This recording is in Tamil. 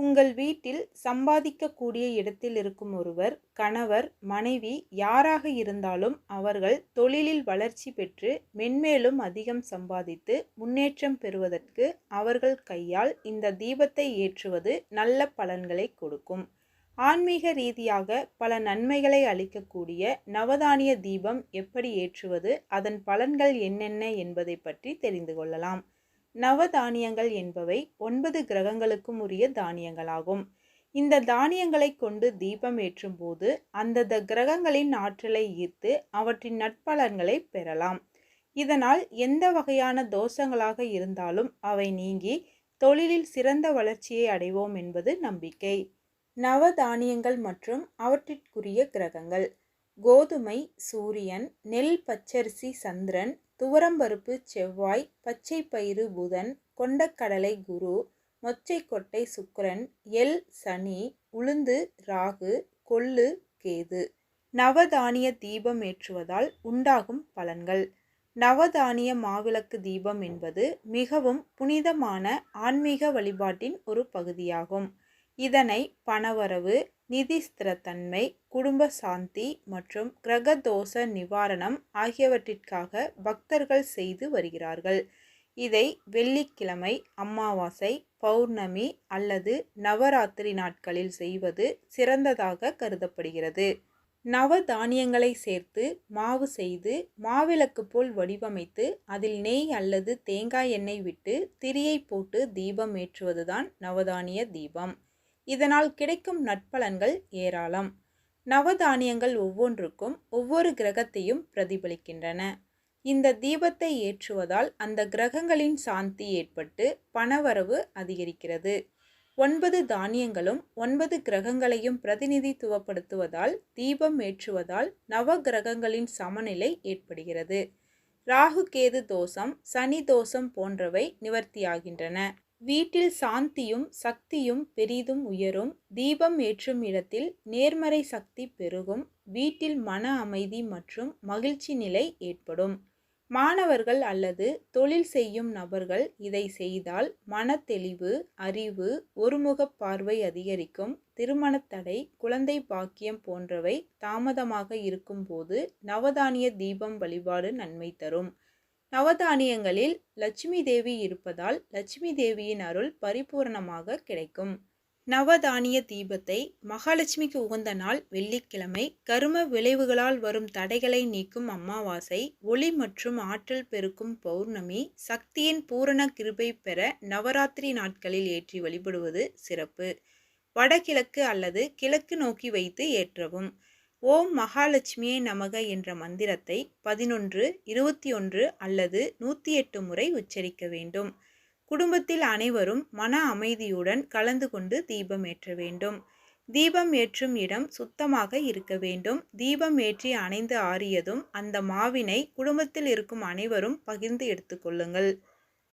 உங்கள் வீட்டில் சம்பாதிக்கக்கூடிய இடத்தில் இருக்கும் ஒருவர் கணவர் மனைவி யாராக இருந்தாலும் அவர்கள் தொழிலில் வளர்ச்சி பெற்று மென்மேலும் அதிகம் சம்பாதித்து முன்னேற்றம் பெறுவதற்கு அவர்கள் கையால் இந்த தீபத்தை ஏற்றுவது நல்ல பலன்களை கொடுக்கும். ஆன்மீக ரீதியாக பல நன்மைகளை அளிக்கக்கூடிய நவதானிய தீபம் எப்படி ஏற்றுவது அதன் பலன்கள் என்னென்ன என்பதை பற்றி தெரிந்து கொள்ளலாம். நவதானியங்கள் என்பவை ஒன்பது கிரகங்களுக்கும் உரிய தானியங்களாகும். இந்த தானியங்களை கொண்டு தீபம் ஏற்றும் போது அந்தந்த கிரகங்களின் ஆற்றலை ஈர்த்து அவற்றின் நட்பலன்களை பெறலாம். இதனால் எந்த வகையான தோஷங்களாக இருந்தாலும் அவை நீங்கி தொழிலில் சிறந்த வளர்ச்சியை அடைவோம் என்பது நம்பிக்கை. நவதானியங்கள் மற்றும் அவற்றிற்குரிய கிரகங்கள். கோதுமை சூரியன் நெல் பச்சரிசி சந்திரன் துவரம்பருப்பு செவ்வாய் பச்சை பயிறு புதன் கொண்டக்கடலை குரு மொச்சைக்கொட்டை சுக்கிரன் எல் சனி உளுந்து ராகு கொள்ளு கேது. நவதானிய தீபம் ஏற்றுவதால் உண்டாகும் பலன்கள். நவதானிய மாவிளக்கு தீபம் என்பது மிகவும் புனிதமான ஆன்மீக வழிபாட்டின் ஒரு பகுதியாகும். இதனை பணவரவு நிதி ஸ்திரத்தன்மை குடும்ப சாந்தி மற்றும் கிரகதோஷ நிவாரணம் ஆகியவற்றிற்காக பக்தர்கள் செய்து வருகிறார்கள். இதை வெள்ளிக்கிழமை அமாவாசை பௌர்ணமி அல்லது நவராத்திரி நாட்களில் செய்வது சிறந்ததாக கருதப்படுகிறது. நவ தானியங்களை சேர்த்து மாவு செய்து மாவிளக்கு போல் வடிவமைத்து அதில் நெய் அல்லது தேங்காய் எண்ணெய் விட்டு திரியை போட்டு தீபம் ஏற்றுவதுதான் நவதானிய தீபம். இதனால் கிடைக்கும் நட்பலன்கள் ஏராளம். நவதானியங்கள் ஒவ்வொன்றுக்கும் ஒவ்வொரு கிரகத்தையும் பிரதிபலிக்கின்றன. இந்த தீபத்தை ஏற்றுவதால் அந்த கிரகங்களின் சாந்தி ஏற்பட்டு பணவரவு அதிகரிக்கிறது. ஒன்பது தானியங்களும் ஒன்பது கிரகங்களையும் பிரதிநிதித்துவப்படுத்துவதால் தீபம் ஏற்றுவதால் நவ கிரகங்களின் சமநிலை ஏற்படுகிறது. ராகு கேது தோஷம் சனி தோஷம் போன்றவை நிவர்த்தியாகின்றன. வீட்டில் சாந்தியும் சக்தியும் பெரிதும் உயரும். தீபம் ஏற்றும் இடத்தில் நேர்மறை சக்தி பெருகும். வீட்டில் மன அமைதி மற்றும் மகிழ்ச்சி நிலை ஏற்படும். மாணவர்கள் அல்லது தொழில் செய்யும் நபர்கள் இதை செய்தால் மனத்தெளிவு அறிவு ஒருமுக பார்வை அதிகரிக்கும். திருமணத்தடை குழந்தை பாக்கியம் போன்றவை தாமதமாக இருக்கும்போது நவதானிய தீபம் வழிபாடு நன்மை தரும். நவதானியங்களில் லட்சுமி தேவி இருப்பதால் லட்சுமி தேவியின் அருள் பரிபூரணமாக கிடைக்கும். நவதானிய தீபத்தை மகாலட்சுமிக்கு உகந்த நாள் வெள்ளிக்கிழமை கரும விளைவுகளால் வரும் தடைகளை நீக்கும் அமாவாசை ஒளி மற்றும் ஆற்றல் பெருக்கும் பௌர்ணமி சக்தியின் பூரண கிருபை பெற நவராத்திரி நாட்களில் ஏற்றி வழிபடுவது சிறப்பு. வடகிழக்கு அல்லது கிழக்கு நோக்கி வைத்து ஏற்றவும். ஓம் மகாலட்சுமியே நமக என்ற மந்திரத்தை பதினொன்று இருபத்தி ஒன்று அல்லது நூற்றி எட்டு முறை உச்சரிக்க வேண்டும். குடும்பத்தில் அனைவரும் மன அமைதியுடன் கலந்து கொண்டு தீபம் ஏற்ற வேண்டும். தீபம் ஏற்றும் இடம் சுத்தமாக இருக்க வேண்டும். தீபம் ஏற்றி அணைந்து ஆறியதும் அந்த மாவினை குடும்பத்தில் இருக்கும் அனைவரும் பகிர்ந்து எடுத்துக்கொள்ளுங்கள்